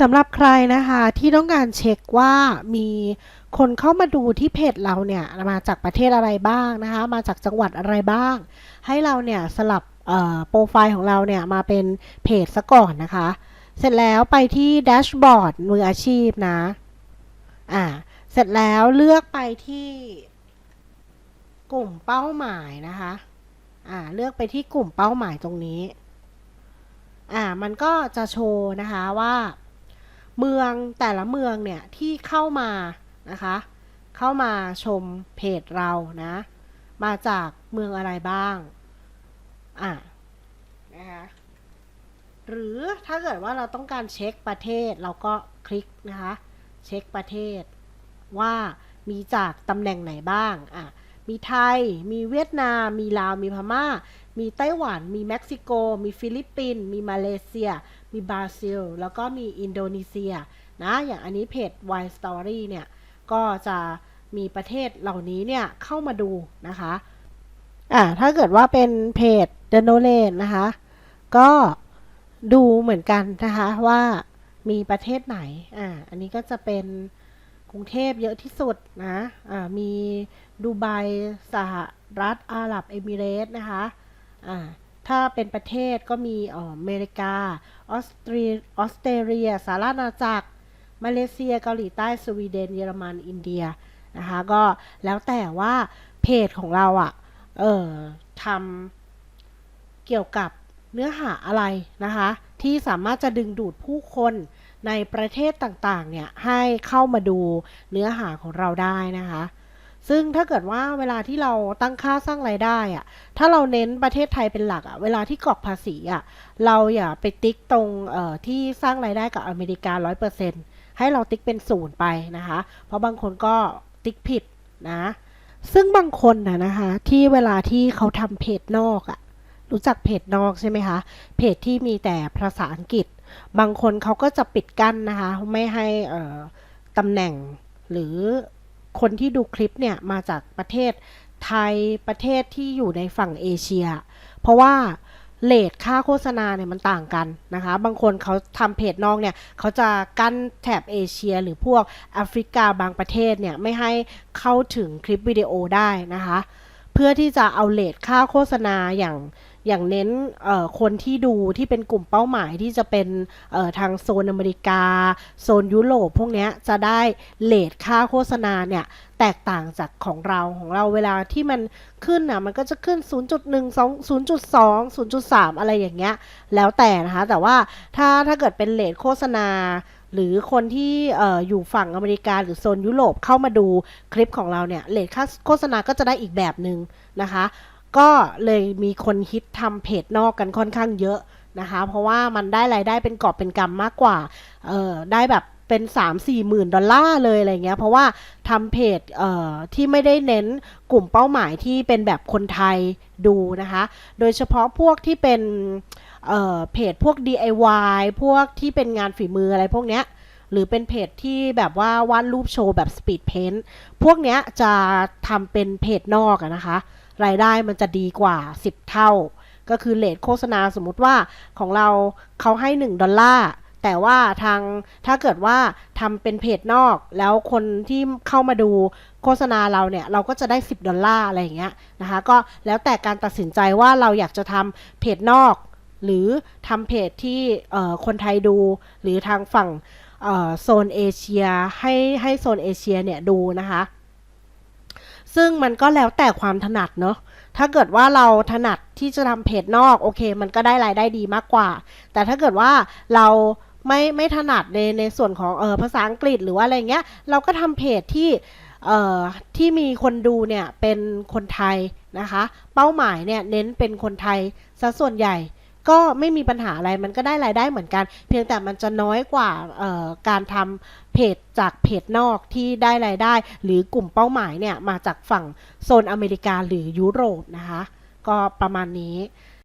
สำหรับใครนะคะที่ต้องการเช็คว่ามีคนเข้ามาดูที่เพจเราเนี่ยมาจากประเทศอะไรบ้างนะคะ มาจากจังหวัดอะไรบ้าง ให้เราเนี่ยสลับโปรไฟล์ของเราเนี่ยมาเป็นเพจซะก่อนนะคะ เสร็จแล้วไปที่แดชบอร์ดมืออาชีพนะอ่าเสร็จแล้วเลือกไปที่กลุ่มเป้าหมายนะคะอ่าเลือกไปที่กลุ่มเป้าหมายตรงนี้อ่ามันก็จะโชว์นะคะว่า เมืองแต่ละเมืองเนี่ยที่เข้ามานะคะ เข้ามาชมเพจเรานะ มาจากเมืองอะไรบ้าง อะนะคะหรือถ้าเกิดว่าเราต้องการเช็คประเทศเราก็คลิกนะคะ เช็คประเทศว่ามีจากตำแหน่งไหนบ้าง อะ มีไทย มีเวียดนาม มีลาว มีพม่า มีไต้หวัน มีเม็กซิโก มีฟิลิปปินส์ มีมาเลเซีย มีบราซิล แล้วก็มีอินโดนีเซียนะ อย่างอันนี้เพจ Wine Story เนี่ย ก็จะมีประเทศเหล่านี้เนี่ย เข้ามาดูนะคะ อ่า ถ้าเกิดว่าเป็นเพจ The Knowledge นะคะ ก็ดูเหมือนกันนะคะว่ามีประเทศไหน อ่า อันนี้ก็จะเป็นกรุงเทพเยอะที่สุดนะ อ่า มีดูไบสหรัฐอาหรับเอมิเรต์นะคะ อ่า ถ้าเป็นประเทศก็มีอ่ออเมริกา ออสเตรียออสเตรเลียสหรัฐอาณาจักร มาเลเซีย เกาหลีใต้ สวีเดน เยอรมัน อินเดีย นะคะ ก็แล้วแต่ว่าเพจของเราอะ่ะ เออทำเกี่ยวกับเนื้อหาอะไรนะคะ ที่สามารถจะดึงดูดผู้คนในประเทศต่างๆ เนี่ย ให้เข้ามาดูเนื้อหาของเราได้นะคะ ซึ่งถ้าเกิดว่าเวลาที่เราตั้งค่าสร้างรายได้อะถ้าเราเน้นประเทศไทยเป็นหลักอะเวลาที่กรอกภาษีอะเราอย่าไปติ๊กตรงเอ่อที่สร้างรายได้กับอเมริการ้อยเปอร์เซ็นต์ให้เราติ๊กเป็นศูนย์ไปนะคะ เพราะบางคนก็ติ๊กผิดนะ ซึ่งบางคนนะนะคะที่เวลาที่เขาทำเพจนอกอะรู้จักเพจนอกใช่ไหมคะ เพจที่มีแต่ภาษาอังกฤษ บางคนเขาก็จะปิดกั้นนะคะ ไม่ให้ตำแหน่งหรือ คนที่ดูคลิปเนี่ยมาจากประเทศไทยประเทศที่อยู่ในฝั่งเอเชีย เพราะว่าเลทค่าโฆษณาเนี่ยมันต่างกันนะคะ บางคนเขาทำเพจนอกเนี่ยเขาจะกั้นแถบเอเชีย หรือพวกแอฟริกาบางประเทศเนี่ยไม่ให้เข้าถึงคลิปวิดีโอได้นะคะ เพื่อที่จะเอาเลทค่าโฆษณาอย่างอย่างเน้นคนที่ดูที่เป็นกลุ่มเป้าหมายที่จะเป็นทางโซนอเมริกา โซนยุโรปพวกเนี้ยจะได้เลทค่าโฆษณาเนี่ยแตกต่างจากของเราของเราเวลาที่มันขึ้นอะมันก็จะขึ้น 0.1 2 0.2 0.3 อะไรอย่างเงี้ย แล้วแต่นะคะ แต่ว่าถ้าถ้าเกิดเป็นเลทโฆษณา หรือคนที่ออยู่ฝั่งอเมริกาหรือโซนยุโรปเข้ามาดูคลิปของเราเนี่ยเลทค่าโฆษณาก็จะได้อีกแบบหนึ่งนะคะ ก็เลยมีคนฮิตทำเพจนอกกันค่อนข้างเยอะนะคะ เพราะว่ามันได้รายได้เป็นกอบเป็นกำมากกว่าได้แบบ เป็น 3 4หมื่นดอลลาร์เลยอะไรเงี้ยเพราะว่าทำเพจเอ่อที่ไม่ได้เน้นกลุ่มเป้าหมายที่เป็นแบบคนไทยดูนะคะ โดยเฉพาะพวกที่เป็นเอ่อเพจพวก DIY พวกที่เป็นงานฝีมืออะไรพวกเนี้ยหรือเป็นเพจที่แบบว่าวาดรูปโชว์แบบสปีดเพนท์พวกเนี้ยจะทำเป็นเพจนอกนะคะ รายได้มันจะดีกว่า 10 เท่า ก็คือเลทโฆษณาสมมติว่าของเราเขาให้ 1 ดอลลาร์ แต่ว่าทางถ้าเกิดว่าทำเป็นเพจนอก แล้วคนที่เข้ามาดูโฆษณาเราเนี่ย เราก็จะได้ 10 ดอลลาร์อะไรอย่างเงี้ยนะคะ ก็แล้วแต่การตัดสินใจว่าเราอยากจะทำเพจนอก หรือทำเพจที่คนไทยดู หรือทางฝั่งโซนเอเชียให้ให้โซนเอเชียเนี่ยดูนะคะ ซึ่งมันก็แล้วแต่ความถนัดเนาะถ้าเกิดว่าเราถนัดที่จะทำเพจนอก โอเค มันก็ได้รายได้ดีมากกว่า แต่ถ้าเกิดว่าเรา ไม่ไม่ถนัดในในส่วนของเออภาษาอังกฤษหรือว่าอะไรเงี้ย เราก็ทำเพจที่เอ่อที่มีคนดูเนี่ยเป็นคนไทยนะคะ เป้าหมายเนี่ยเน้นเป็นคนไทยซะส่วนใหญ่ก็ไม่มีปัญหาอะไรมันก็ได้รายได้เหมือนกัน เพียงแต่มันจะน้อยกว่าเออการทำเพจจากเพจนอกที่ได้รายได้ หรือกลุ่มเป้าหมายเนี่ยมาจากฝั่งโซนอเมริกาหรือยุโรปนะคะ ก็ประมาณนี้